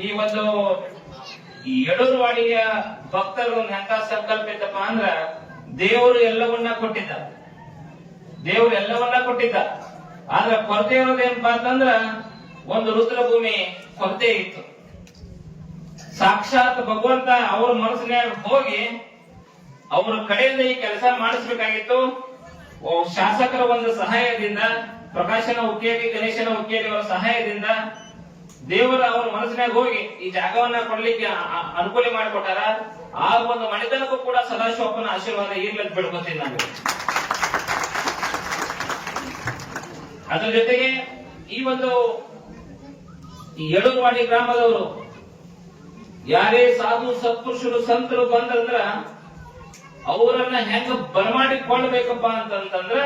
ಈ ಒಂದು ಯಡೂರವಾಡಿಯ ಭಕ್ತರು ಹೆಂಗ ಸಂಕಲ್ಪ ಇತ್ತಪ್ಪ ಅಂದ್ರ ದೇವರು ಎಲ್ಲವನ್ನ ಕೊಟ್ಟಿದ್ದ. ದೇವರು ಎಲ್ಲವನ್ನ ಕೊಟ್ಟಿದ್ದ. ಆದ್ರ ಕೊರತೆ ಇರೋದೇನಪ್ಪಾ ಅಂತಂದ್ರ ಒಂದು ರುದ್ರಭೂಮಿ ಕೊರತೆ ಇತ್ತು. ಸಾಕ್ಷಾತ್ ಭಗವಂತ ಅವ್ರ ಮನಸ್ಸಿನಾಗ ಹೋಗಿ ಅವ್ರ ಕಡೆಯಿಂದ ಈ ಕೆಲಸ ಮಾಡಿಸ್ಬೇಕಾಗಿತ್ತು. ಶಾಸಕರ ಒಂದು ಸಹಾಯದಿಂದ, ಪ್ರಕಾಶನ ಉಕ್ಕೇರಿ ಗಣೇಶನ ಉಕ್ಕೇರಿ ಅವರ ಸಹಾಯದಿಂದ ದೇವರ ಅವರ ಮನಸ್ಸಿನಾಗ ಹೋಗಿ ಈ ಜಾಗವನ್ನ ಕೊಡ್ಲಿಕ್ಕೆ ಅನುಕೂಲ ಮಾಡಿಕೊಟ್ಟಾರ ಆ ಒಂದು ಮನೆತನಕ್ಕೂ ಕೂಡ ಸದಾಶಿವಪ್ಪನ ಆಶೀರ್ವಾದ ಇರ್ಲಂತ ಬಿಡ್ಕೊತೀನಿ ನಾನು ಅದ್ರ ಜೊತೆಗೆ ಈ ಒಂದು ಈ ಯಡೂರವಾಡಿ ಗ್ರಾಮದವರು, ಯಾರೇ ಸಾಧು ಸತ್ಪುರುಷರು ಸಂತರು ಬಂದ್ರಂದ್ರ ಅವರನ್ನ ಹೆಂಗ ಬರಮಾಡಿಕೊಳ್ಬೇಕಪ್ಪ ಅಂತಂತಂದ್ರ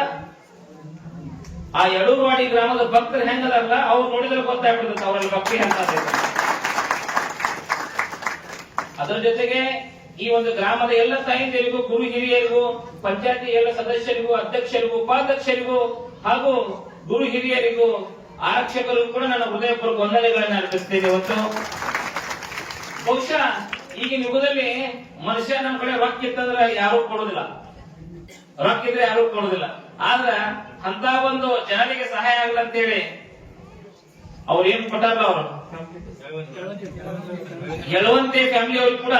ಆ ಯಡೂರವಾಡಿ ಗ್ರಾಮದ ಭಕ್ತರು ಹೆಂಗದಲ್ಲ ಅವ್ರು ನೋಡಿದ್ರೆ ಗೊತ್ತಾಗ್ಬಿಡುತ್ತೆ ಅವರಲ್ಲಿ ಭಕ್ತಿ ಅಂತ ಅದರ ಜೊತೆಗೆ ಈ ಒಂದು ಗ್ರಾಮದ ಎಲ್ಲ ತಾಯಿಂದರಿಗೂ, ಗುರು ಹಿರಿಯರಿಗೂ, ಪಂಚಾಯತಿ ಎಲ್ಲ ಸದಸ್ಯರಿಗೂ, ಅಧ್ಯಕ್ಷರಿಗೂ, ಉಪಾಧ್ಯಕ್ಷರಿಗೂ ಹಾಗೂ ಗುರು ಹಿರಿಯರಿಗೂ ಆರಕ್ಷಕರಿಗೂ ಕೂಡ ನನ್ನ ಹೃದಯಪೂರ್ವಕ ವಂದನೆಗಳನ್ನ ಅರ್ಪಿಸ್ತೇನೆ ಇವತ್ತು ಬಹುಶಃ ಈಗಿನ ಯುಗದಲ್ಲಿ ಮನುಷ್ಯ ನಮ್ಮ ಕಡೆ ರೊಕ್ಕ ಇತ್ತಂದ್ರೆ ಯಾರು ಕೊಡುದಿಲ್ಲ. ರೊಕ್ಕ ಇದ್ರೆ ಯಾರು ಕೊಡುದಿಲ್ಲ. ಆದ್ರ ಅಂತ ಒಂದು ಜನರಿಗೆ ಸಹಾಯ ಆಗಲ್ಲ ಅಂತೇಳಿ ಅವ್ರು ಏನ್ ಕೊಟ್ಟಾರ ಅವರು? ಗೆಲುವಂತೆ ಫ್ಯಾಮಿಲಿ ಅವ್ರು ಕೂಡ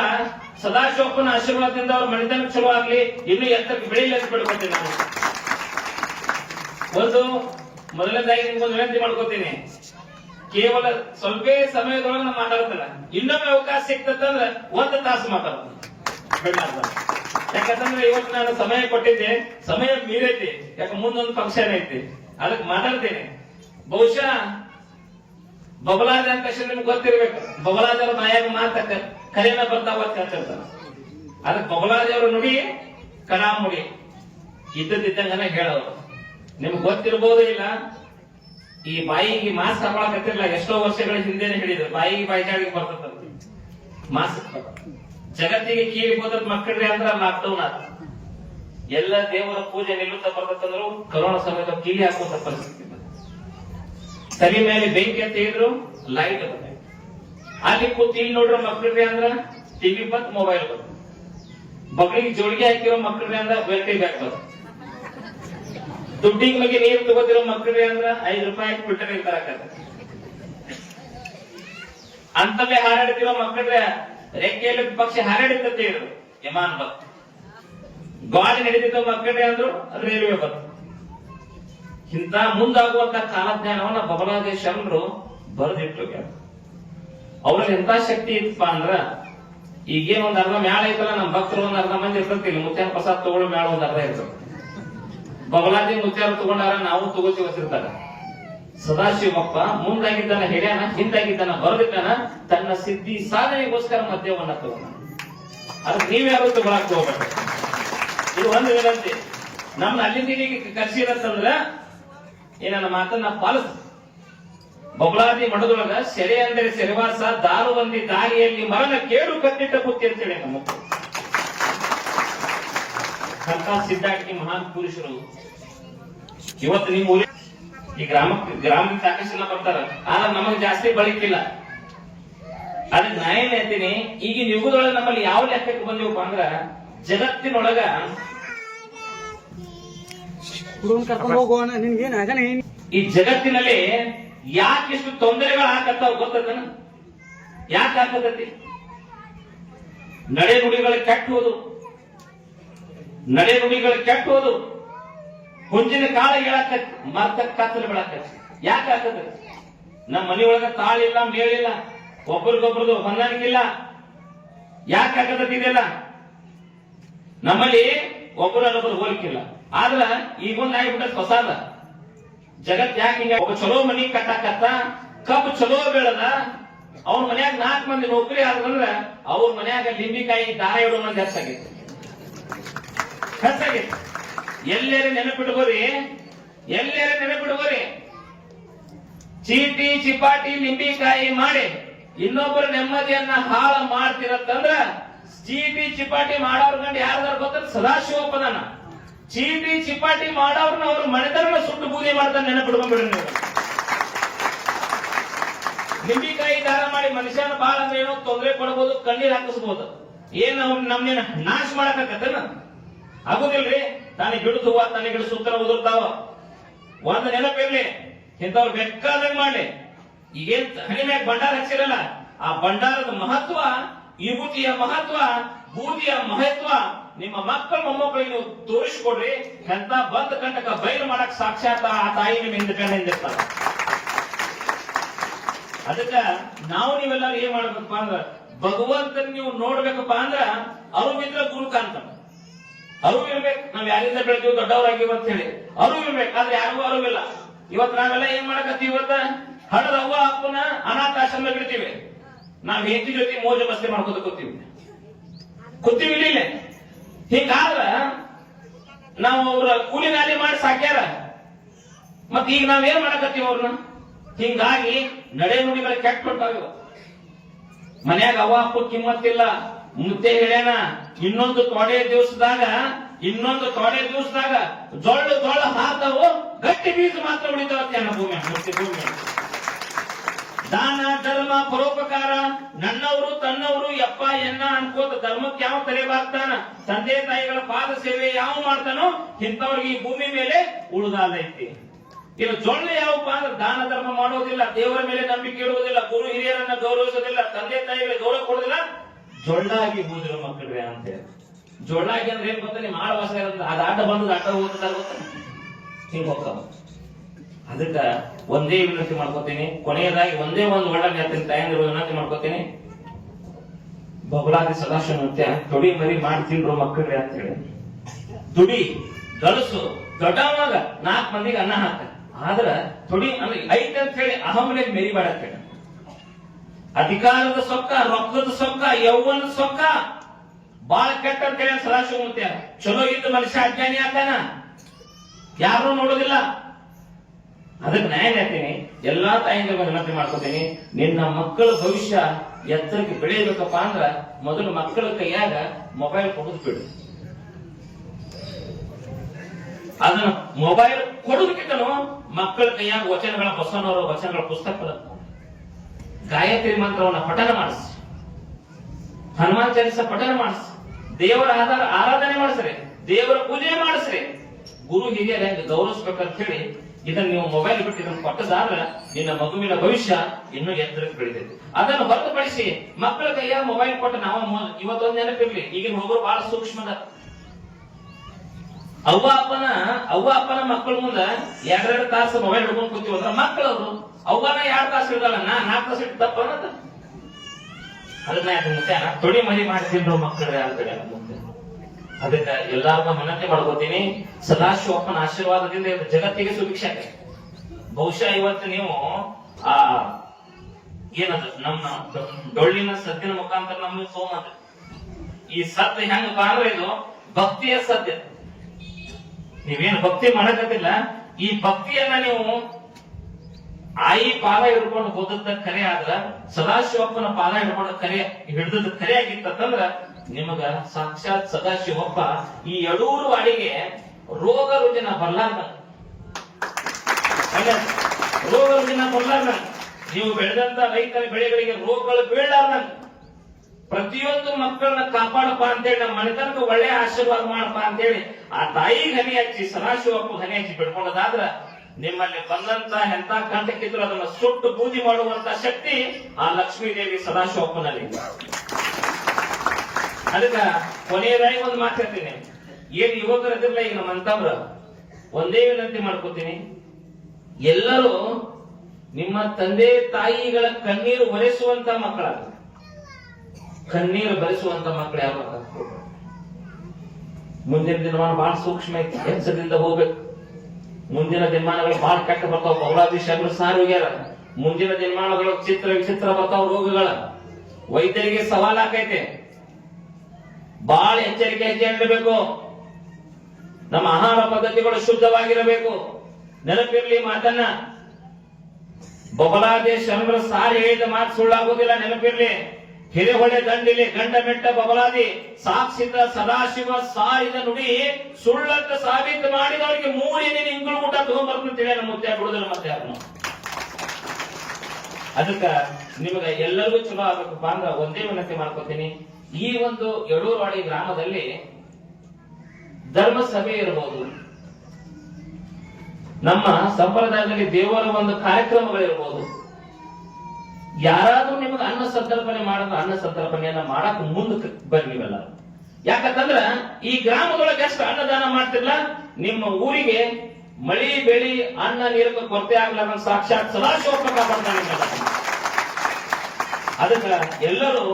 ಸದಾಶಿವಪ್ಪನ ಆಶೀರ್ವಾದದಿಂದ ಅವ್ರ ಮನೆತನ ಚಲೋ ಆಗ್ಲಿ, ಇನ್ನು ಎತ್ತಕ್ಕೆ ಬೆಳೆಯಲಿ ಅಂತ ಬಿಡ್ಕೊತೀನಿ ನಾನು. ಒಂದು, ಮೊದಲನೇದಾಗಿ ನಿಮ್ಗೊಂದು ವಿನಂತಿ ಮಾಡ್ಕೋತೀನಿ. ಕೇವಲ ಸ್ವಲ್ಪ ಸಮಯದೊಳಗೆ ನಾನು ಮಾತಾಡ್ತಾರ. ಇನ್ನೊಮ್ಮೆ ಅವಕಾಶ ಸಿಕ್ತಂದ್ರೆ ಒಂದು ತಾಸು ಬಿಡ್ಲಾರ್ದ. ಯಾಕಂತಂದ್ರೆ ಇವತ್ತು ನಾನು ಸಮಯ ಕೊಟ್ಟಿದ್ದೆ, ಸಮಯ ಮೀರೈತಿ ಯಾಕೆ ಮುಂದೊಂದು ಫಂಕ್ಷನ್ ಐತಿ. ಅದಕ್ಕೆ ಮಾತಾಡ್ತೇನೆ. ಬಹುಶಃ ಬಬಲಾಜ ಅಂತ ನಿಮ್ಗೆ ಗೊತ್ತಿರ್ಬೇಕು. ಬಬಲಾಜರ ಮಾಯಾಗ ಮಾತ ಕರೆನ ಬರ್ತಾವ ಅಂತ ಹೇಳ್ತಿರ್ತಾರ ಅದಕ್ಕೆ ಬಬಲಾದೇವ್ರ ನುಡಿ ಕಡಾಮುಡಿ ಇದ್ದದಿದ್ದಂಗನ ಹೇಳೋರು. ನಿಮ್ಗೆ ಗೊತ್ತಿರ್ಬೋದು ಇಲ್ಲ, ಈ ಬಾಯಿಗೆ ಮಾಸ್ ಹಾಕೊಳಕತ್ತಿರ್ಲ ಎಷ್ಟೋ ವರ್ಷಗಳ ಹಿಂದೆನೆ ಹೇಳಿದ್ರು. ಬಾಯಿಗೆ ಬಾಯಿಗೆ ಬರ್ತದ ಮಾಸ್ಕ್ ಜಗತ್ತಿಗೆ ಕೀಲಿ ಹೋದ್ರೆ ಮಕ್ಕಳ್ರಿ ಅಂದ್ರ ಲಾಕ್ಡೌನ್ ಆತ ಎಲ್ಲ ದೇವರ ಪೂಜೆ ನಿಲ್ಲುತ್ತಾ ಬರ್ತಂದ್ರು ಕರೋನಾ ಸಮಯದ ಕೀಲಿ ಹಾಕುವಂತ ಪರಿಸ್ಥಿತಿ. ತಲೆ ಮೇಲೆ ಬೆಂಕಿ ಅಂತ ಹೇಳಿದ್ರು ಲೈಟ್ ಬಂದೆ ಅಲ್ಲಿ ಕೂತ್ ಇಲ್ಲಿ ನೋಡ್ರ ಮಕ್ಕಳ್ರಿ ಅಂದ್ರ ಟಿವಿ ಬಂತ್ ಮೊಬೈಲ್ ಬಂತು. ಮಕ್ಕಳಿಗೆ ಜೋಳಿಗೆ ಹಾಕಿರೋ ಮಕ್ಕಳ್ರಿ ಅಂದ್ರ ವೆಲ್ಟಿ ಬ್ಯಾಗ್ ಬಂತು. ದುಡ್ಡಿಗೆ ಬಗ್ಗೆ ನೀರು ತಗೋತಿರೋ ಮಕ್ಕಳ್ರಿ ಅಂದ್ರ ಐದು ರೂಪಾಯಿ ಬಿಟ್ಟರೆ ಅಂತ ಅಂತವೇ ಹಾರಾಡ್ತಿರೋ ಮಕ್ಕಳ್ರೆ ರೆಕ್ಕೆಯಲ್ಲಿ ಪಕ್ಷಿ ಹಾರಾಡಿತ್ತಂತ ಹೇಳಿದ್ರು. ವಿಮಾನ ಬಂತು ಗಾಳಿ ನಡೆದಿದ್ದ ಮಕ್ಕಳೇ ಅಂದ್ರು ರೈಲ್ವೆ ಬಂತು ಇಂತ ಮುಂದಾಗುವಂತ ಕಾಲಜ್ಞಾನವನ್ನ ಬಬಲಾದೇಶ ಶರಣರು ಬರೆದಿಟ್ಟು ಅವ್ರಲ್ಲಿ ಎಂತ ಶಕ್ತಿ ಇತ್ತಪ್ಪ ಅಂದ್ರ, ಈಗೇನ್ ಒಂದ್ ಅರ್ಧ ಮ್ಯಾಳ ಐತಲ್ಲ, ನಮ್ ಭಕ್ತರು ಒಂದ್ ಅರ್ಧ ಮಂದಿ ಇರ್ತತಿಲ್ಲ ಮುತ್ಯಾನ ಪ್ರಸಾದ್ ತಗೊಳ್ಳೋ ಮ್ಯಾಳ ಒಂದ್ ಅರ್ಧ ಇರ್ತದೆ. ಬಬಲಾದಿ ಮುತ್ಯಾರ ತಗೊಂಡಾರ ನಾವು ತಗೋತೀವಿ ಅಂತಿರ್ತಾರ ಸದಾಶಿವಪ್ಪ ಮುಂದಾಗಿದ್ದಾನ ಹೇಳ್ಯಾನ ಹಿಂದಾಗಿದ್ದಾನ ಬರದಿದ್ದಾನ ತನ್ನ ಸಿದ್ಧಿ ಸಾಧನೆಗೋಸ್ಕರ ಮದ್ಯವನ್ನ ತಗೋಣ ಅದಕ್ಕೆ ನೀವ್ಯಾರು ತಗೊಳಕ್ ಹೋಗ್ಬೇಡ. ಇದು ಒಂದು ವಿನಂತಿ. ನಮ್ನ ಅಲ್ಲಿಂದ ಕರ್ಸಿರತ್ತಂದ್ರ ಈ ನನ್ನ ಮಾತನ್ನ ಪಾಲಿಸ್. ಬಬಲಾದಿ ಮಠದೊಳಗ ಸೆರೆ ಅಂದರೆ ಸೆರೆವಾಸ ದಾರುವಂದಿ ದಾರಿಯಲ್ಲಿ ಮರಣ ಕೇಳು ಕತ್ತಿಟ್ಟ ಬುತ್ತಿ ಅಂತೇಳಿ ನಮ್ಮ ಅಂತ ಸಿದ್ಧಾರ್ಥಿ ಮಹಾನ್ ಪುರುಷರು, ಇವತ್ತು ನಿಮ್ಮ ಊರಿ ಈ ಗ್ರಾಮಕ್ಕೆ ಗ್ರಾಮಕ್ಕೆ ಸಾಕಷ್ಟು ಜನ ಬರ್ತಾರ. ಆದ್ರೆ ನಮಗ್ ಜಾಸ್ತಿ ಬಳಿಕಿಲ್ಲ. ಅದಕ್ಕೆ ನಾ ಏನ್ ಹೇಳ್ತೀನಿ ಈಗಿನ ಯುಗದೊಳಗೆ ನಮ್ಮಲ್ಲಿ ಯಾವ ಲೆಕ್ಕಕ್ಕೆ ಬಂದಿವಪ್ಪ ಅಂದ್ರ ಜಗತ್ತಿನೊಳಗ ಈ ಜಗತ್ತಿನಲ್ಲಿ ಯಾಕೆ ಇಷ್ಟು ತೊಂದರೆಗಳು ಹಾಕತ್ತಾವ ಗೊತ್ತದನ? ಯಾಕೆ ಹಾಕತೈತಿ ನಡೆ ನುಡಿಗಳು ಕೆಟ್ಟುವುದು ನಡೆ ನುಡಿಗಳು ಕೆಟ್ಟುವುದು ಹುಂಜಿನ ಕಾಳ ಹೇಳಕ್ಕ ಮತ್ತ ಕತ್ತಲು ಬೆಳಕ ಯಾಕೆ ಆಗ್ತದ? ನಮ್ಮ ಮನೆಯೊಳಗ ತಾಳಿಲ್ಲ ಮೇಳಿಲ್ಲ ಒಬ್ರಿಗೊಬ್ರದ್ದು ಹೊಂದಾಣಿಕಿಲ್ಲ ಯಾಕೆ ಆಗತೈತಿ ಇದೆಲ್ಲ? ನಮ್ಮಲ್ಲಿ ಒಬ್ಬರನ್ನೊಬ್ಬರು ಹೋಲಿಕಿಲ್ಲ ಆದ್ರ ಈಗ ಮುಂದೆ ಹೊಸ ಹೊಸಾದ ಜಗತ್ ಯಾಕೆ ಹಿಂಗ ಒಬ್ಬ ಚಲೋ ಮನಿ ಕಟ್ಟಾಕತ್ತ, ಕಬ್ಬು ಚಲೋ ಬೆಳದ ಅವ್ರ ಮನ್ಯಾಗ ನಾಲ್ಕು ಮಂದಿ ನೌಕರಿ ಆದ್ರಂದ್ರ ಅವ್ರ ಮನ್ಯಾಗ ಲಿಂಬಿಕಾಯಿ ದಾರ ಇಡೋ ಮಂದಿ ಹೆಚ್ಚಾಗೈತಿ. ಹೆಚ್ಚಾಗೈತಿ. ಎಲ್ಲೇರೆ ನೆನಪಿಟ್ಕೋರಿ ಎಲ್ಲೆರ ನೆನಪಿಟ್ಕೋರಿ ಚೀಟಿ, ಚಿಪಾಟಿ, ನಿಂಬಿಕಾಯಿ ಮಾಡಿ ಇನ್ನೊಬ್ಬರ ನೆಮ್ಮದಿಯನ್ನ ಹಾಳು ಮಾಡ್ತಿರತ್ತಂದ್ರ ಚೀಟಿ, ಚಿಪಾಟಿ ಮಾಡೋರ್ ಕಂಡು ಯಾರ್ದಾರ ಗೊತ್ತ ಸದಾಶಿವಪ್ಪನ ಚೀಟಿ, ಚಿಪಾಟಿ ಮಾಡೋರ್ನ ಅವ್ರ ಮನೆತನ ಸುಟ್ಟು ಬೂದಿ ಮಾಡ್ತಾನೆ ನೆನಪಿಡ್ಕೊಂಡ್ಬಿಡ್ರಿ ನೀವು. ನಿಂಬಿಕಾಯಿ ದಾರ ಮಾಡಿ ಮನುಷ್ಯನ ಬಾಳ ಅಂದ್ರೆ ಏನೋ ತೊಂದರೆ ಕೊಡಬಹುದು ಕಣ್ಣೀರ್ ಹಾಕಿಸ್ಬೋದು. ಏನ್ ಅವ್ರ ನಮ್ನೇನ ನಾಶ ಮಾಡಕ್ಕಾಗತ್ತೇನ ಆಗುದಿಲ್ರಿ? ತಾನೇ ಗಿಡದ ಹೂವ ಗಿಡ ಸುತ್ತಲ ಉದುರ್ತಾವ ಒಂದ್ ನೆನಪಿರ್ಲಿ ಇಂಥವ್ರು ಬೇಕಾದಂಗ್ ಮಾಡ್ಲಿ. ಈಗೇನ್ ಹನಿ ಮ್ಯಾಗ ಭಂಡಾರ ಹಚ್ಚಿರಲ್ಲ, ಆ ಭಂಡಾರದ ಮಹತ್ವ ವಿಭೂತಿಯ ಮಹತ್ವ, ಬೂದಿಯ ಮಹತ್ವ ನಿಮ್ಮ ಮಕ್ಕಳ, ಮೊಮ್ಮಕ್ಕಳಿಗೆ ನೀವು ತೋರಿಸ್ಕೊಡ್ರಿ. ಎಂತ ಬಂದ ಕಂಟಕ ಬಯಲು ಮಾಡಕ್ ಸಾಕ್ಷಾತ್ ಆ ತಾಯಿ ನಿಮ್ಮ ಹಿಂದೆ ಕಣ್ಣ ಹಿಂದಿರ್ತಾರ ಅದಕ್ಕ ನಾವು ನೀವೆಲ್ಲರೂ ಏನ್ ಮಾಡ್ಬೇಕಪ್ಪ ಅಂದ್ರ, ಭಗವಂತನ ನೀವು ನೋಡ್ಬೇಕಪ್ಪ ಅಂದ್ರ ಅರುವಿದ್ರ ಗುರು ಕಾಂತಾನ ಅರಿವು ಇರ್ಬೇಕು. ನಾವ್ ಯಾರಿಂದ ಬೆಳೆದೀವಿ ದೊಡ್ಡವರಾಗಿ ಅಂತ ಹೇಳಿ. ಅರಿವು ಇರ್ಬೇಕು. ಆದ್ರೆ ಯಾರಿಗೂ ಅರಿವಿಲ್ಲ ಇವತ್ ನಾವೆಲ್ಲ ಏನ್ ಮಾಡಕತ್ತೀವಿ ಇವತ್ತ? ಹಣದ ಅಪ್ಪನ ಅನಾಥಾಶ್ರಮ ಬಿಡ್ತೀವಿ ನಾವ್ ಹೆಂಡತಿ ಜೊತೆ ಮೋಜ ಮಸ್ತಿ ಮಾಡ್ಕೋತ ಕೂತೀವಿ. ಕೂತೀವಿ ಇಲ್ಲ ಹಿಂಗಾದ್ರ ನಾವು ಅವ್ರ ಕೂಲಿ ನಾಲಿ ಮಾಡಿ ಸಾಕ್ಯಾರ. ಮತ್ ಈಗ ನಾವ್ ಏನ್ ಮಾಡಕತ್ತೀವಿ ಅವ್ರನ್ನ? ಹಿಂಗಾಗಿ ನಡೆ ಮೇಲೆ ಕೆಟ್ಟ ಮನ್ಯಾಗ ಅವ್ವ, ಅಪ್ಪ ಕಿಮ್ಮತ್ತಿಲ್ಲ. ಮುತ್ತೆ ಹೇಳ್ಯಾನ, ಇನ್ನೊಂದು ತೊಡೆ ದಿವಸದಾಗ, ಇನ್ನೊಂದು ತೊಡೆ ದಿವಸದಾಗ ಜೊಳ್ಳು ಜೊಳ್ಳು ಹಾರ್ತಾವು ಗಟ್ಟಿ ಬೀಜ ಮಾತ್ರ ಉಳಿತಾವ ಭೂಮಿ ಭೂಮಿ ದಾನ, ಧರ್ಮ, ಪರೋಪಕಾರ, ನನ್ನವರು, ತನ್ನವರು, ಯಪ್ಪ, ಎನ್ನ ಅನ್ಕೋತ ಧರ್ಮಕ್ಕೆ ಯಾವ ತಲೆ ಬಾಗ್ತಾನ, ತಂದೆ ತಾಯಿಗಳ ಪಾದ ಸೇವೆ ಯಾವ ಮಾಡ್ತಾನೋ ಇಂಥವ್ರಿಗೆ ಈ ಭೂಮಿ ಮೇಲೆ ಉಳಿದಾದೈತಿ. ಇನ್ನು ಜೊಳ್ಳೆ ಯಾವಪ್ಪ ಅಂದ್ರೆ ದಾನ, ಧರ್ಮ ಮಾಡೋದಿಲ್ಲ, ದೇವರ ಮೇಲೆ ನಂಬಿಕೆ ಇಡುವುದಿಲ್ಲ, ಗುರು ಹಿರಿಯರನ್ನ ಗೌರವಿಸೋದಿಲ್ಲ, ತಂದೆ ತಾಯಿಗಳಿಗೆ ಗೌರವ ಕೊಡೋದಿಲ್ಲ ಜೊಳ್ಳಾಗಿ ಬೂದಿರೋ ಮಕ್ಕಳ್ರೆ ಅಂತ ಹೇಳಿ. ಜೊಳ್ಳಾಗಿ ಅಂದ್ರೆ ಏನ್ ಗೊತ್ತಾ? ನಿಮ್ ಆಳ್ವಾಸ ಇರುತ್ತೆ ಅದ ಆಟ ಬಂದ್ ಆಟ ಹೋಗ್ತದ ಗೊತ್ತಾ? ಹಿಂಗ್ ಹೋಗ್ತಾವ ಅದಕ್ಕ ಒಂದೇ ವಿನಂತಿ ಮಾಡ್ಕೋತೀನಿ. ಕೊನೆಯದಾಗಿ ಒಂದೇ ಒಂದು ಒಳ್ಳೆ ತಾಯಂದಿರು ವಿನಂತಿ ಮಾಡ್ಕೋತೀನಿ. ಬಬಲಾದಿ ಸದಾಶಿವ ನೃತ್ಯ ತೊಡಿ ಮರಿ ಮಾಡಿ ಮಕ್ಕಳ್ರೆ ಅಂತ ಹೇಳಿ. ದುಡಿ ಗಳಸು ದೊಡ್ಡವಾಗ ನಾಲ್ಕು ಮಂದಿಗೆ ಅನ್ನ ಹಾಕ ಆದ್ರ ತೊಡಿ ಅಂದ್ರೆ ಐತೆ ಅಂತ ಹೇಳಿ ಅಹಮ್ಮನೇ ಮೆರಿಬೇಡ ಅಂತ ಹೇಳಿ. ಅಧಿಕಾರದ ಸೊಕ್ಕ, ರೊಕ್ಕದ ಸೊಕ್ಕ ಯೌವನ ಸೊಕ್ಕ. ಬಾಳ ಕೆಟ್ಟ ಅಂತ ಹೇಳಿ ನೃತ್ಯ ಚಲೋ ಇದ್ದ ಮನುಷ್ಯ ಅಜ್ಞಾನಿ ಆತಾನ ಯಾರು ನೋಡೋದಿಲ್ಲ. ಅದಕ್ಕೆ ನ್ಯಾಯ ಹೇಳ್ತೀನಿ? ಎಲ್ಲಾ ತಾಯಿಗಳಿಗೆ ವಿನಂತಿ ಮಾಡ್ಕೋತೀನಿ. ನಿನ್ನ ಮಕ್ಕಳ ಭವಿಷ್ಯ ಎತ್ತರಕ್ಕೆ ಬೆಳೆಯಬೇಕಪ್ಪ ಅಂದ್ರ ಮೊದಲು ಮಕ್ಕಳ ಕೈಯಾಗ ಮೊಬೈಲ್ ಕೊಡೋದು ಬಿಡು. ಅದನ್ನ ಮೊಬೈಲ್ ಕೊಡೋದಕ್ಕಿಂತನೂ ಮಕ್ಕಳ ಕೈಯಾಗ ವಚನಗಳ, ಬಸವನವರ ವಚನಗಳ ಪುಸ್ತಕದ ಗಾಯತ್ರಿ ಮಂತ್ರವನ್ನು ಪಠನ ಮಾಡಿಸಿ. ಹನುಮಾನ್ ಚಾಲಿಸ ಪಠನ ಮಾಡಿಸಿ. ದೇವರ ಆಧಾರ ಆರಾಧನೆ ಮಾಡಿಸ್ರಿ. ದೇವರ ಪೂಜೆ ಮಾಡಿಸ್ರಿ. ಗುರು ಹಿರಿಯರ ಗೌರವಿಸ್ಬೇಕಂತ ಹೇಳಿ ಇದನ್ನ ನೀವು ಮೊಬೈಲ್ ಬಿಟ್ಟು ಇದನ್ನು ಕೊಟ್ಟದಾದ್ರೆ ನಿನ್ನ ಮಗುವಿನ ಭವಿಷ್ಯ ಇನ್ನೂ ಎತ್ತರಕ್ಕೆ ಬೆಳಿತೈತಿ. ಅದನ್ನು ಹೊರತುಪಡಿಸಿ ಮಕ್ಕಳ ಕೈಯ ಮೊಬೈಲ್ ಕೊಟ್ಟು ನಾವು ಇವತ್ತೊಂದು ಇವತ್ತೊಂದ್ ನೆನಪಿರ್ಲಿ. ಈಗಿನ ಹುಡುಗರು ಬಹಳ ಸೂಕ್ಷ್ಮದ ಅವ್ವ ಅಪ್ಪನ ಅವ್ವ ಅಪ್ಪನ ಮಕ್ಕಳ ಮುಂದ ಎರಡೆರಡು ತಾಸು ಮೊಬೈಲ್ ಹಿಡ್ಕೊಂಡು ಕೂತೀವಿ ಮಕ್ಕಳು ಮಕ್ಕಳವ್ರು ಅವ್ವನ ಎರಡು ತಾಸು ಹಿಡ್ದಲ್ಲ ನಾ ನಾಲ್ಕು ತಾಸು ಇಟ್ಟಪ್ಪ ತಪ್ಪ ಅದನ್ನ ತೊಡಿ ಮರಿ ಮಾಡ್ತಿದ್ರು ಮಕ್ಕಳ ಮುಂದೆ. ಅದಕ್ಕ ಎಲ್ಲಾರ್ಗ ಮನತೆ ಮಾಡ್ಕೋತೀನಿ. ಸದಾಶಿವಪ್ಪನ ಆಶೀರ್ವಾದದಿಂದ ಜಗತ್ತಿಗೆ ಸುಭಿಕ್ಷೆ. ಬಹುಶಃ ಇವತ್ತು ನೀವು, ಆ, ಏನದು, ನಮ್ಮ ಡೊಳ್ಳಿನ ಸದ್ಯನ ಮುಖಾಂತರ ನಮ್ಗೆ ಸೋಮ ಈ ಸತ್ಯ ಹೆಂಗಪ್ಪ ಅಂದ್ರೆ ಇದು? ಭಕ್ತಿಯ ಸತ್ಯ ನೀವೇನು ಭಕ್ತಿ ಮಾಡಕತ್ತಿಲ್ಲ? ಈ ಭಕ್ತಿಯನ್ನ ನೀವು ಆಯಿ ಪಾದ ಹಿಡ್ಕೊಂಡು ಹೋದದ್ದ ಕರೆ ಆದ್ರ ಸದಾಶಿವಪ್ಪನ ಪಾದ ಹಿಡ್ಕೊಂಡು ಕರೆ ಹಿಡಿದದ ಕರೆ ಆಗಿತ್ತಂದ್ರ ನಿಮಗ ಸಾಕ್ಷಾತ್ ಸದಾಶಿವಪ್ಪ ಈ ಎಡೂರು ಅಡಿಗೆ ರೋಗ ರುಜಿನ ಬರ್ಲಾರ್ದ ರೋಗ ರುಜಿನ ಬರ್ಲಾರ್ದ ನೀವು ಬೆಳೆದಂತ ರೈತರ ಬೆಳೆಗಳಿಗೆ ರೋಗಗಳು ಬೀಳಲಾರ್ದ ಪ್ರತಿಯೊಂದು ಮಕ್ಕಳನ್ನ ಕಾಪಾಡಪ್ಪ ಅಂತೇಳಿ ನಮ್ಮ ಮನೆತನಕ್ಕೆ ಒಳ್ಳೆ ಆಶೀರ್ವಾದ ಮಾಡಪ್ಪ ಅಂತೇಳಿ ಆ ತಾಯಿ ಹನಿ ಹಚ್ಚಿ ಸದಾಶಿವಪ್ಪ ಹನಿ ಹಚ್ಚಿ ಬಿಡ್ಕೊಳ್ಳೋದಾದ್ರ ನಿಮ್ಮಲ್ಲಿ ಬಂದಂತ ಎಂತ ಕಂಟಕ್ಕಿದ್ರು ಅದನ್ನ ಸುಟ್ಟು ಬೂದಿ ಮಾಡುವಂತ ಶಕ್ತಿ ಆ ಲಕ್ಷ್ಮೀ ದೇವಿ ಸದಾಶಿವಪ್ಪನಲ್ಲಿ ಅದಕ್ಕ ಕೊನೆಯದಾಗಿ ಒಂದು ಮಾತು ಹೇಳ್ತೀನಿ. ಏನ್ ಯುವಕರದಿರ್ಲ ಈಗ ನಮ್ಮ ಒಂದೇ ವಿನಂತಿ ಮಾಡ್ಕೋತೀನಿ. ಎಲ್ಲರೂ ನಿಮ್ಮ ತಂದೆ ತಾಯಿಗಳ ಕಣ್ಣೀರು ಒರೆಸುವಂತ ಮಕ್ಕಳಾಗ ಕಣ್ಣೀರು ಬರೆಸುವಂತ ಮಕ್ಕಳು ಯಾರು? ಮುಂದಿನ ದಿನಮಾನ ಬಹಳ ಸೂಕ್ಷ್ಮ ಐತಿ. ಎಚ್ಚರದಿಂದ ಹೋಗ್ಬೇಕು. ಮುಂದಿನ ದಿನಮಾನಗಳು ಬಹಳ ಕೆಟ್ಟ ಬರ್ತಾವ. ಬಹುಳಾಧೀಶರು ಸಾರಿ ಹೋಗ್ಯಾರ. ಮುಂದಿನ ದಿನಮಾನಗಳು ಚಿತ್ರ ವಿಚಿತ್ರ ಬರ್ತಾವ ರೋಗಗಳ. ವೈದ್ಯರಿಗೆ ಸವಾಲ್ ಆಕೈತೆ. ಬಹಳ ಎಚ್ಚರಿಕೆ ಹೆಜ್ಜೆ ಇಡಬೇಕು ನಮ್ಮ ಆಹಾರ ಪದ್ಧತಿಗಳು ಶುದ್ಧವಾಗಿರಬೇಕು. ನೆನಪಿರ್ಲಿ ಮಾತನ್ನ. ಬಬಲಾದೇಶ ಸಾರಿ ಹೇಳಿದ ಮಾತು ಸುಳ್ಳಾಗುವುದಿಲ್ಲ ನೆನಪಿರ್ಲಿ. ಹಿರೇಹೊಳೆ ದಂಡಿಲಿ ಗಂಡ ಮೆಟ್ಟ ಬಬಲಾದಿ ಸಾಕ್ಷಿತ ಸದಾಶಿವ ಸಾರಿದ ನುಡಿ ಸುಳ್ಳಂತ ಸಾಬೀತು ಮಾಡಿದವರಿಗೆ ಮೂರಿನ ಇಂಗುಳು ಊಟ ತಗೊಂಡ್ಬರ್ತಂತೇಳಿ ನಮ್ಮ ಮುದ್ದೆ ಬಿಡುದಿಲ್ಲ ಮತ್ತೆ ಅದನ್ನು ಅದಕ್ಕ ನಿಮಗೆ ಎಲ್ಲರಿಗೂ ಚಲೋ ಆಗ್ಬೇಕಪ್ಪ ಅಂದ್ರ ಒಂದೇ ವಿನಂತಿ ಮಾಡ್ಕೊತೀನಿ. ಈ ಒಂದು ಯಡೂರವಾಡಿ ಗ್ರಾಮದಲ್ಲಿ ಧರ್ಮ ಸಭೆ ಇರಬಹುದು ನಮ್ಮ ಸಂಪ್ರದಾಯದಲ್ಲಿ ದೇವರ ಒಂದು ಕಾರ್ಯಕ್ರಮಗಳಿರ್ಬೋದು. ಯಾರಾದ್ರೂ ನಿಮಗೆ ಅನ್ನ ಸಂತರ್ಪಣೆ ಮಾಡೋದು ಅನ್ನ ಸಂತರ್ಪಣೆಯನ್ನ ಮಾಡಕ್ ಮುಂದಕ್ಕೆ ಬರ್ರಿ ನೀವೆಲ್ಲ ಯಾಕಂತಂದ್ರ ಈ ಗ್ರಾಮದೊಳಗೆ ಎಷ್ಟು ಅನ್ನದಾನ ಮಾಡ್ತಿರ್ಲ, ನಿಮ್ಮ ಊರಿಗೆ ಮಳಿ ಬೆಳಿ ಅನ್ನ ನೀರಕ್ಕೆ ಕೊರತೆ ಆಗ್ಲಾರ ಸಾಕ್ಷಾತ್ ನಿಮ್ಮೆಲ್ಲ. ಅದಕ್ಕ ಎಲ್ಲರೂ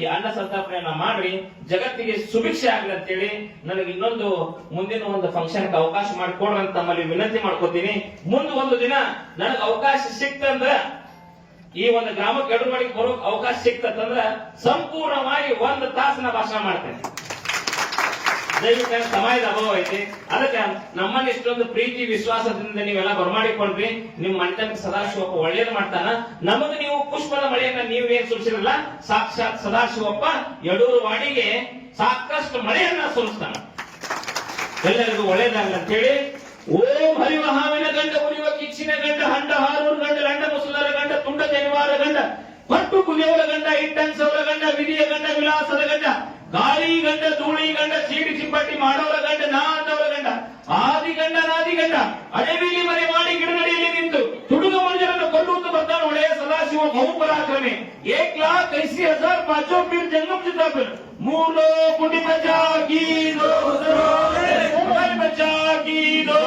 ಈ ಅನ್ನ ಸಂತರ್ಪಣೆಯನ್ನ ಮಾಡ್ರಿ, ಜಗತ್ತಿಗೆ ಸುಭಿಕ್ಷೆ ಆಗ್ಲಿ ಅಂತೇಳಿ ನನಗೆ ಇನ್ನೊಂದು ಮುಂದಿನ ಒಂದು ಫಂಕ್ಷನ್ ಅವಕಾಶ ಮಾಡಿಕೊಡ್ರಿ ಅಂತ ತಮ್ಮಲ್ಲಿ ವಿನಂತಿ ಮಾಡ್ಕೋತೀನಿ ಮುಂದೆ ಒಂದು ದಿನ ನನಗೆ ಅವಕಾಶ ಸಿಕ್ತಂದ್ರ ಈ ಒಂದು ಗ್ರಾಮಕ್ಕೆ ಮಾಡಿ ಬರೋಕ್ ಅವಕಾಶ ಸಿಕ್ತಂದ್ರ ಸಂಪೂರ್ಣವಾಗಿ ಒಂದು ತಾಸಿನ ಭಾಷಣ ಮಾಡ್ತೇನೆ. ದಯವಿಟ್ಟು ಸಮಯದ ಅಭಾವ ಐತಿ? ಅದಕ್ಕೆ ನಮ್ಮನ್ನ ಇಷ್ಟೊಂದು ಪ್ರೀತಿ, ವಿಶ್ವಾಸದಿಂದ ನೀವೆಲ್ಲ ಬರಮಾಡಿಕೊಂಡ್ರಿ. ನಿಮ್ ಮನೆತನಕ್ಕೆ ಸದಾಶಿವಪ್ಪ ಒಳ್ಳೇದು ಮಾಡ್ತಾನ. ನಮಗ ನೀವು ಪುಷ್ಪದ ಮಳೆಯನ್ನ ನೀವು ಏನ್ ಸುರಿಸಿರಲ್ಲ, ಸಾಕ್ಷಾತ್ ಸದಾಶಿವಪ್ಪ ಯಡೂರು ವಾಡಿಗೆ ಸಾಕಷ್ಟು ಮಳೆಯನ್ನ ಸುರಿಸ್ತಾನ. ಎಲ್ಲರಿಗೂ ಒಳ್ಳೇದಾಗಲ್ಲ ಅಂತ ಹೇಳಿ ಓಂ ಹರಿವ ಹಾವಿನ ಗಂಡ ಉರಿಯುವ ಕಿಚ್ಚಿನ ಗಂಡ ಹಂಡ ಹಾರೂರು ಗಂಡ ಲಂಡ ಕುಂಟ ಜನಿವಾರ ಗಂಡ ಪಟ್ಟು ಕುದಿಯವರ ಗಂಡ ಇಟ್ಟನ್ಸವರ ಗಂಡ ವಿಧಿಯ ಗಂಡ, ವಿಲಾಸದ ಗಂಡ, ಗಾಳಿ ಗಂಡ, ಧೂಳಿ ಗಂಡ, ಸೀಡಿ ಚಿಂಪಟ್ಟಿ ಮಾಡೋರ ಗಂಡ, ನಾ ಅಂತವರ ಗಂಡ, ಆದಿ ಗಂಡ, ನಾದಿ ಗಂಡ, ಅಡವಿಲಿ ಮನೆ ಮಾಡಿ ಗಿಡಗಡಿಯಲ್ಲಿ ನಿಂತು ತುಡುಗ ಮನುಜರನ್ನು ಕೊಲ್ಲುವುದು ಬರ್ತಾನೆ ಒಳ್ಳೆಯ ಸದಾಶಿವ ಬಹುಪರಾಕ್ರಮಿ. ಏಕ್ ಲಾಖ್ ಐಸಿ ಹಜಾರ್ ಪಾಚೋ ಪೀರ್ ಜಂಗಮ್ ಚಿತ್ತಾಪುರ್ ಮೂರು ಕುಟಿ ಬಚಾಗಿ ದೋ ಬಚಾಗಿ ದೋ